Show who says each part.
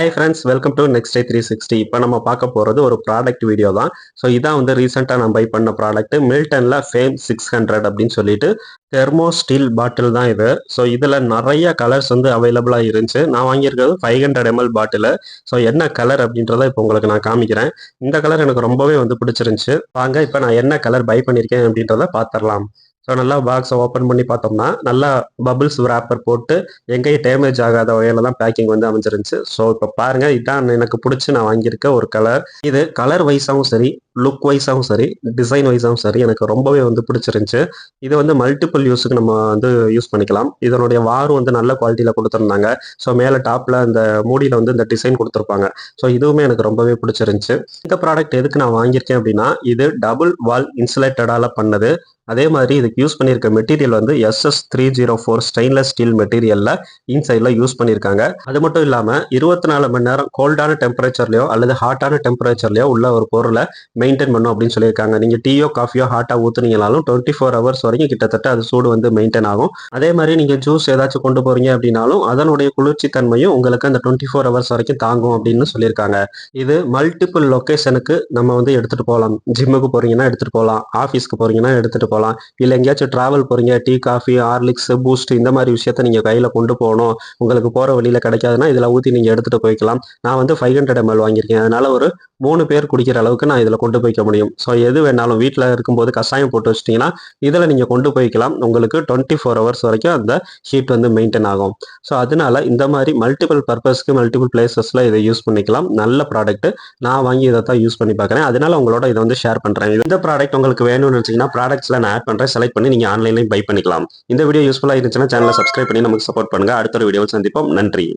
Speaker 1: Hi friends welcome to next day three sixty இப்போ நம்ம பார்க்க போகிறது ஒரு ப்ராடக்ட் வீடியோ தான். ஸோ இதான் வந்து ரீசெண்டாக நான் பை பண்ண ப்ராடக்ட் மில்டனில் ஃபேம் சிக்ஸ் ஹண்ட்ரட் அப்படின்னு சொல்லிட்டு தெர்மோ ஸ்டீல் பாட்டில் தான் இது. ஸோ இதில் நிறைய கலர்ஸ் வந்து அவைலபிளாக இருந்துச்சு. நான் வாங்கியிருக்கிறது five hundred ml bottle so என்ன கலர் அப்படின்றத இப்போ உங்களுக்கு நான் காமிக்கிறேன். இந்த கலர் எனக்கு ரொம்பவே வந்து பிடிச்சிருந்துச்சு. வாங்க இப்போ நான் என்ன கலர் பை பண்ணியிருக்கேன் அப்படின்றத பார்த்துடலாம். ஸோ நல்லா பாக்ஸை ஓப்பன் பண்ணி பார்த்தோம்னா நல்லா பபிள்ஸ் ரேப்பர் போட்டு எங்கேயும் டேமேஜ் ஆகாத வகையில தான் பேக்கிங் வந்து அமைஞ்சிருந்துச்சு. ஸோ இப்போ பாருங்க இதான் எனக்கு பிடிச்சி நான் வாங்கியிருக்க ஒரு கலர் இது கலர் வைஸாகவும் சரி லுக் வைஸாகவும் சரி டிசைன் வைஸாகவும் சரி எனக்கு ரொம்பவே வந்து பிடிச்சிருந்துச்சு. இது வந்து மல்டிபிள் யூஸுக்கு நம்ம வந்து யூஸ் பண்ணிக்கலாம். இதனுடைய வாரும் வந்து நல்ல குவாலிட்டியில் கொடுத்துருந்தாங்க. ஸோ மேலே டாப்பில் இந்த மூடியில் வந்து இந்த டிசைன் கொடுத்துருப்பாங்க. ஸோ இதுவுமே எனக்கு ரொம்பவே பிடிச்சிருந்துச்சு. இந்த ப்ராடக்ட் எதுக்கு நான் வாங்கியிருக்கேன் அப்படின்னா இது டபுள் வால் இன்சுலேட்டடால பண்ணது. அதே மாதிரி இதுக்கு யூஸ் பண்ணியிருக்க மெட்டீரியல் வந்து SS three zero four stainless steel மெட்டீரியலில் இன்சைடில் யூஸ் பண்ணியிருக்காங்க. அது மட்டும் இல்லாமல் இருபத்தி நாலு மணி நேரம் கோல்டான டெம்பரேச்சர்லையோ அல்லது ஹாட்டான டெம்பரேச்சர்லையோ உள்ள ஒரு பொருளை மெயின்டைன் பண்ணும் அப்படின்னு சொல்லியிருக்காங்க. நீங்கள் டீயோ காஃபியோ ஹாட்டாக ஊற்றுனீங்கனாலும் டுவெண்ட்டி ஃபோர் ஹவர்ஸ் வரைக்கும் கிட்டத்தட்ட அது சூடு வந்து மெயின்டைன் ஆகும். அதே மாதிரி நீங்கள் ஜூஸ் ஏதாச்சும் கொண்டு போறீங்க அப்படின்னாலும் அதனுடைய குளிர்ச்சி தன்மையும் உங்களுக்கு அந்த டுவெண்ட்டி ஃபோர் ஹவர்ஸ் வரைக்கும் தாங்கும் அப்படின்னு சொல்லியிருக்காங்க. இது மல்டிபிள் லொக்கேஷனுக்கு நம்ம வந்து எடுத்துகிட்டு போகலாம். ஜிம்முக்கு போறீங்கன்னா எடுத்துகிட்டு போகலாம். ஆஃபீஸ்க்கு போறீங்கன்னா எடுத்துகிட்டு போகலாம். இல்லை எங்கேயாச்சும் டிராவல் போறீங்க டீ காஃபி ஹார்லிக்ஸ் பூஸ்ட் இந்த மாதிரி விஷயத்த நீங்கள் கையில் கொண்டு போகணும். உங்களுக்கு போகிற வழியில் கிடைக்காதுன்னா இதில் ஊற்றி நீங்கள் எடுத்துகிட்டு போய்க்கலாம். நான் வந்து ஃபைவ் ஹண்ட்ரட் எம்எல் வாங்கியிருக்கேன். அதனால ஒரு மூணு பேர் குடிக்கிற அளவுக்கு நான் இதில் கொண்டு போய்க்க முடியும். ஸோ எது வேணாலும் வீட்டில் இருக்கும்போது கஷாயம் போட்டு வச்சிட்டிங்கன்னா இதில் நீங்கள் கொண்டு போய்க்கலாம். உங்களுக்கு டுவெண்ட்டி ஃபோர் ஹவர்ஸ் வரைக்கும் அந்த ஹீட் வந்து மெயின்டைன் ஆகும். ஸோ அதனால இந்த மாதிரி மல்டிபிள் பர்பஸ்க்கு மல்டிபிள் பிளேசஸில் இதை யூஸ் பண்ணிக்கலாம். நல்ல ப்ராடக்ட் நான் வாங்கி இதை தான் யூஸ் பண்ணி பார்க்குறேன். அதனால உங்களோட இதை வந்து ஷேர் பண்ணுறேன் இந்த ப்ராடக்ட் உங்களுக்கு வேணும்னு நினச்சிங்கன்னா ப்ராடக்ட்ஸில் நான் ஆட் பண்ணுறேன் செலக்ட் பண்ணி நீங்கள் ஆன்லைன்லையும் பை பண்ணிக்கலாம். இந்த வீடியோ யூஸ்ஃபுல்லாக இருந்துச்சுன்னா சேனலை சப்ஸ்கிரைப் பண்ணி நமக்கு சப்போர்ட் பண்ணுங்கள் அடுத்த ஒரு வீடியோவில் சந்திப்போம். நன்றி.